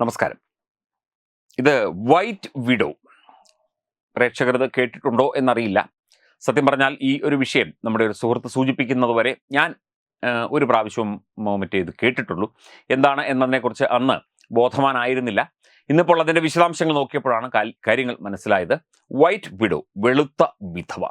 നമസ്കാരം. ഇത് white widow. പ്രേക്ഷകർ ഇത് കേട്ടിട്ടുണ്ടോ എന്നറിയില്ല. സത്യം പറഞ്ഞാൽ ഈ ഒരു വിഷയം നമ്മുടെ ഒരു സുഹൃത്ത് സൂചിപ്പിക്കുന്നത് വരെ ഞാൻ ഒരു പ്രാവശ്യവും മറ്റേ ഇത് കേട്ടിട്ടുള്ളൂ. എന്താണ് എന്നതിനെക്കുറിച്ച് അന്ന് ബോധവാനായിരുന്നില്ല. ഇന്നിപ്പോൾ അതിന്റെ വിശദാംശങ്ങൾ നോക്കിയപ്പോഴാണ് കാര്യങ്ങൾ മനസ്സിലായത്. വൈറ്റ് വിഡോ വെളുത്ത വിധവ.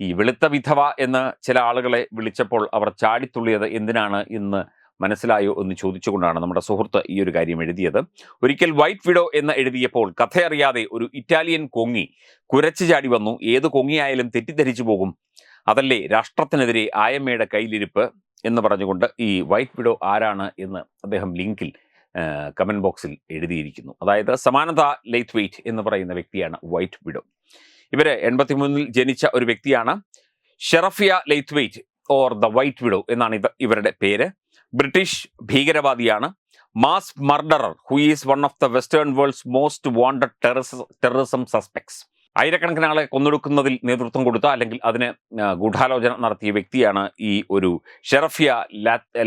ഈ വെളുത്ത വിധവ എന്ന് ചില ആളുകളെ വിളിച്ചപ്പോൾ അവർ ചാടിത്തുള്ളിയത് എന്തിനാണ് എന്ന് മനസ്സിലായോ എന്ന് ചോദിച്ചുകൊണ്ടാണ് നമ്മുടെ സുഹൃത്ത് ഈ ഒരു കാര്യം എഴുതിയത്. ഒരിക്കൽ വൈറ്റ് വിഡോ എന്ന് എഴുതിയപ്പോൾ കഥയറിയാതെ ഒരു ഇറ്റാലിയൻ കൊങ്ങി കുരച്ചു ചാടി വന്നു. ഏത് കൊങ്ങിയായാലും തെറ്റിദ്ധരിച്ചു പോകും. അതല്ലേ രാഷ്ട്രത്തിനെതിരെ ആയമ്മയുടെ കയ്യിലിരിപ്പ് എന്ന് പറഞ്ഞുകൊണ്ട് ഈ വൈറ്റ് വിഡോ ആരാണ് എന്ന് അദ്ദേഹം ലിങ്കിൽ കമന്റ് ബോക്സിൽ എഴുതിയിരിക്കുന്നു. അതായത് സമാനത ലെയ്ത്ത് വെയ്റ്റ് എന്ന് പറയുന്ന വ്യക്തിയാണ് വൈറ്റ് വിഡോ. ഇവർ എൺപത്തിമൂന്നിൽ ജനിച്ച ഒരു വ്യക്തിയാണ് Sherafiyah Lewthwaite or the white widow എന്നാണ് ഇത് ഇവരുടെ പേര്. British ഭീകരവാദിയാണ്. Mass murderer who is one of the Western world's most wanted terrorism suspects ആയിരക്കണക്കിന് ആളെ കൊന്നൊടുക്കുന്നതിൽ നേതൃത്വം കൊടുത്ത അല്ലെങ്കിൽ അതിന് ഗൂഢാലോചന നടത്തിയ വ്യക്തിയാണ് ഈ ഒരു ഷെറഫിയ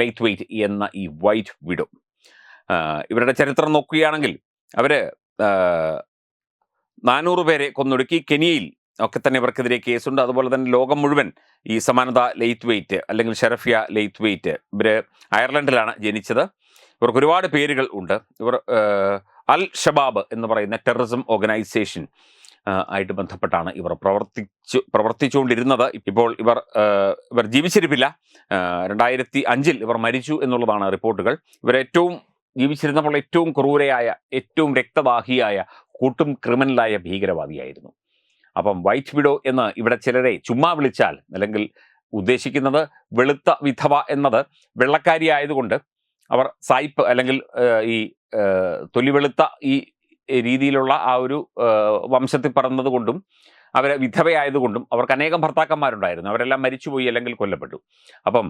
ലൈറ്റ് വെയ്റ്റ് എന്ന ഈ വൈറ്റ് വിഡോ ഇവരുടെ ചരിത്രം നോക്കുകയാണെങ്കിൽ അവർ നാനൂറ് പേരെ കൊന്നൊടുക്കി. കെനിയയിൽ ഒക്കെ തന്നെ ഇവർക്കെതിരെ കേസുണ്ട്. അതുപോലെ തന്നെ ലോകം മുഴുവൻ ഈ സമാനത ലെയ്ത്ത് വെയ്റ്റ് അല്ലെങ്കിൽ ഷെറഫിയ ലെയ്ത്ത് വെയ്റ്റ് ഇവർ അയർലൻഡിലാണ് ജനിച്ചത്. ഇവർക്ക് ഒരുപാട് പേരുകൾ ഉണ്ട്. ഇവർ അൽ ഷബാബ് എന്ന് പറയുന്ന ടെററിസം ഓർഗനൈസേഷൻ ആയിട്ട് ബന്ധപ്പെട്ടാണ് ഇവർ പ്രവർത്തിച്ചു പ്രവർത്തിച്ചുകൊണ്ടിരുന്നത്. ഇപ്പോൾ ഇവർ ഇവർ ജീവിച്ചിരിപ്പില്ല. രണ്ടായിരത്തി അഞ്ചിൽ ഇവർ മരിച്ചു എന്നുള്ളതാണ് റിപ്പോർട്ടുകൾ. ഇവർ ഏറ്റവും ജീവിച്ചിരുന്നപ്പോൾ ഏറ്റവും ക്രൂരയായ ഏറ്റവും രക്തവാഹിയായ കൂട്ടും ക്രിമിനലായ ഭീകരവാദിയായിരുന്നു. അപ്പം വൈറ്റ് വിഡോ എന്ന് ഇവിടെ ചിലരെ ചുമ്മാ വിളിച്ചാൽ അല്ലെങ്കിൽ ഉദ്ദേശിക്കുന്നത് വെളുത്ത വിധവ എന്നത് വെള്ളക്കാരി ആയതുകൊണ്ട് അവർ സായിപ്പ് അല്ലെങ്കിൽ ഈ തൊലി വെളുത്ത ഈ രീതിയിലുള്ള ആ ഒരു വംശത്തിൽ പറന്നത് കൊണ്ടും അവരെ വിധവയായതുകൊണ്ടും അവർക്ക് അനേകം ഭർത്താക്കന്മാരുണ്ടായിരുന്നു. അവരെല്ലാം മരിച്ചുപോയി അല്ലെങ്കിൽ കൊല്ലപ്പെട്ടു. അപ്പം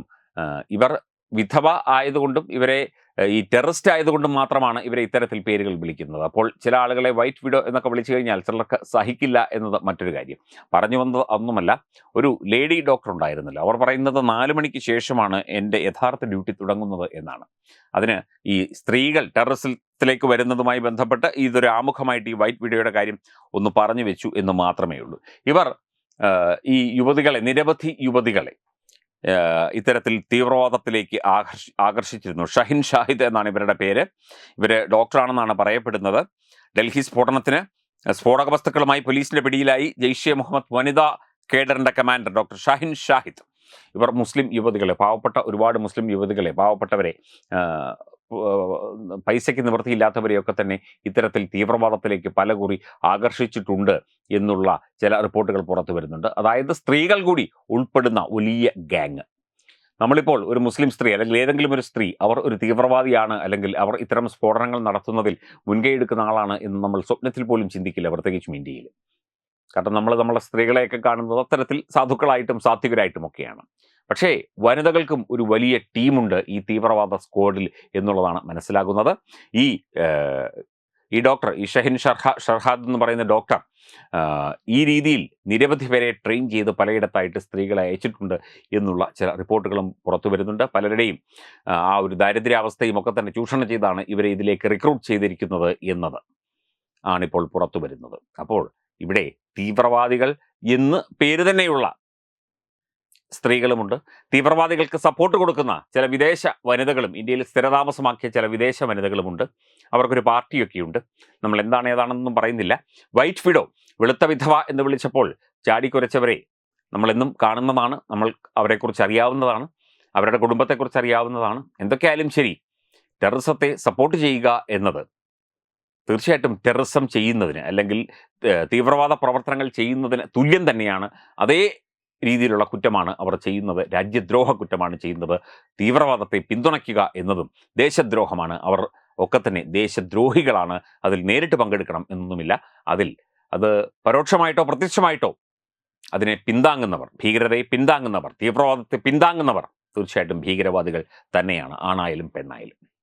ഇവർ വിധവ ആയതുകൊണ്ടും ഇവരെ ഈ ടെററിസ്റ്റ് ആയതുകൊണ്ടും മാത്രമാണ് ഇവരെ ഇത്തരത്തിൽ പേരുകൾ വിളിക്കുന്നത്. അപ്പോൾ ചില ആളുകളെ വൈറ്റ് വിഡോ എന്നൊക്കെ വിളിച്ചു കഴിഞ്ഞാൽ ചിലർക്ക് സഹിക്കില്ല എന്നത് മറ്റൊരു കാര്യം. പറഞ്ഞു വന്നത് ഒന്നുമല്ല ഒരു ലേഡി ഡോക്ടർ ഉണ്ടായിരുന്നല്ലോ. അവർ പറയുന്നത് നാല് മണിക്ക് ശേഷമാണ് എന്റെ യഥാർത്ഥ ഡ്യൂട്ടി തുടങ്ങുന്നത് എന്നാണ്. അതിന് ഈ സ്ത്രീകൾ ടെററിസത്തിലേക്ക് വരുന്നതുമായി ബന്ധപ്പെട്ട് ഇതൊരു ആമുഖമായിട്ട് ഈ വൈറ്റ് വിഡോയുടെ കാര്യം ഒന്ന് പറഞ്ഞു വെച്ചു എന്ന് മാത്രമേ ഉള്ളൂ. ഇവർ ഈ യുവതികളെ നിരവധി യുവതികളെ ഇത്തരത്തിൽ തീവ്രവാദത്തിലേക്ക് ആകർഷി ആകർഷിച്ചിരുന്നു. ഷഹിൻ ഷാഹിദ് എന്നാണ് ഇവരുടെ പേര്. ഇവർ ഡോക്ടറാണെന്നാണ് പറയപ്പെടുന്നത്. ഡൽഹി സ്ഫോടനത്തിന് സ്ഫോടക വസ്തുക്കളുമായി പോലീസിന്റെ പിടിയിലായി ജെയ്ഷെ മുഹമ്മദ് വനിതാ കേഡറിന്റെ കമാൻഡർ ഡോക്ടർ ഷാഹിൻ ഷാഹിദ്. ഇവർ മുസ്ലിം യുവതികളെ പാവപ്പെട്ട ഒരുപാട് മുസ്ലിം യുവതികളെ പാവപ്പെട്ടവരെ പൈസയ്ക്ക് നിവൃത്തിയില്ലാത്തവരെയൊക്കെ തന്നെ ഇത്തരത്തിൽ തീവ്രവാദത്തിലേക്ക് പലകുറി ആകർഷിച്ചിട്ടുണ്ട്. എന്നുള്ള ചില റിപ്പോർട്ടുകൾ പുറത്തു വരുന്നുണ്ട്. അതായത് സ്ത്രീകൾ കൂടി ഉൾപ്പെടുന്ന വലിയ ഗാങ് നമ്മളിപ്പോൾ ഒരു മുസ്ലിം സ്ത്രീ അല്ലെങ്കിൽ ഏതെങ്കിലും ഒരു സ്ത്രീ അവർ ഒരു തീവ്രവാദിയാണ് അല്ലെങ്കിൽ അവർ ഇത്തരം സ്ഫോടനങ്ങൾ നടത്തുന്നതിൽ മുൻകൈ എടുക്കുന്ന ആളാണ് എന്ന് നമ്മൾ സ്വപ്നത്തിൽ പോലും ചിന്തിക്കില്ല പ്രത്യേകിച്ചും ഇന്ത്യയിൽ. കാരണം നമ്മൾ നമ്മളെ സ്ത്രീകളെയൊക്കെ കാണുന്നത് അത്തരത്തിൽ സാധുക്കളായിട്ടും സാത്വികരായിട്ടും ഒക്കെയാണ് പക്ഷേ വനിതകൾക്കും ഒരു വലിയ ടീമുണ്ട് ഈ തീവ്രവാദ സ്ക്വാഡിൽ എന്നുള്ളതാണ് മനസ്സിലാകുന്നത്. ഈ ഈ ഡോക്ടർ ഈ ഷഹിൻ ഷർഹ ഷർഹാദ് എന്ന് പറയുന്ന ഡോക്ടർ ഈ രീതിയിൽ നിരവധി പേരെ ട്രെയിൻ ചെയ്ത് പലയിടത്തായിട്ട് സ്ത്രീകളെ അയച്ചിട്ടുണ്ട് എന്നുള്ള ചില റിപ്പോർട്ടുകളും പുറത്തു വരുന്നുണ്ട്. പലരുടെയും ആ ഒരു ദാരിദ്ര്യാവസ്ഥയും ഒക്കെ തന്നെ ചൂഷണം ചെയ്താണ് ഇവരെ ഇതിലേക്ക് റിക്രൂട്ട് ചെയ്തിരിക്കുന്നത് എന്നത്. ആണിപ്പോൾ പുറത്തു വരുന്നത്. അപ്പോൾ ഇവിടെ തീവ്രവാദികൾ എന്ന് പേര് തന്നെയുള്ള സ്ത്രീകളുമുണ്ട്. തീവ്രവാദികൾക്ക് സപ്പോർട്ട് കൊടുക്കുന്ന ചില വിദേശ വനിതകളും ഇന്ത്യയിൽ സ്ഥിരതാമസമാക്കിയ ചില വിദേശ വനിതകളുമുണ്ട്. അവർക്കൊരു പാർട്ടിയൊക്കെയുണ്ട്. നമ്മൾ എന്താണ് ഏതാണെന്നൊന്നും പറയുന്നില്ല. വൈറ്റ് ഫിഡോ വെളുത്ത വിധവ എന്ന് വിളിച്ചപ്പോൾ ചാടിക്കുരച്ചവരെ നമ്മളെന്നും കാണുന്നതാണ്. നമ്മൾ അവരെക്കുറിച്ച് അറിയാവുന്നതാണ്. അവരുടെ കുടുംബത്തെക്കുറിച്ച് അറിയാവുന്നതാണ്. എന്തൊക്കെയായാലും ശരി ടെററിസത്തെ സപ്പോർട്ട് ചെയ്യുക എന്നത് തീർച്ചയായിട്ടും ടെററിസം ചെയ്യുന്നതിന് അല്ലെങ്കിൽ തീവ്രവാദ പ്രവർത്തനങ്ങൾ ചെയ്യുന്നതിന് തുല്യം തന്നെയാണ്. അതേ രീതിയിലുള്ള കുറ്റമാണ് അവർ ചെയ്യുന്നത്. രാജ്യദ്രോഹ കുറ്റമാണ് ചെയ്യുന്നത്. തീവ്രവാദത്തെ പിന്തുണയ്ക്കുക എന്നതും ദേശദ്രോഹമാണ്. അവർ ഒക്കെ തന്നെ ദേശദ്രോഹികളാണ്. അതിൽ നേരിട്ട് പങ്കെടുക്കണം എന്നൊന്നുമില്ല. അതിൽ അത് പരോക്ഷമായിട്ടോ പ്രത്യക്ഷമായിട്ടോ അതിനെ പിന്താങ്ങുന്നവർ ഭീകരതയെ പിന്താങ്ങുന്നവർ തീവ്രവാദത്തെ പിന്താങ്ങുന്നവർ തീർച്ചയായിട്ടും ഭീകരവാദികൾ തന്നെയാണ്. ആണായാലും പെണ്ണായാലും.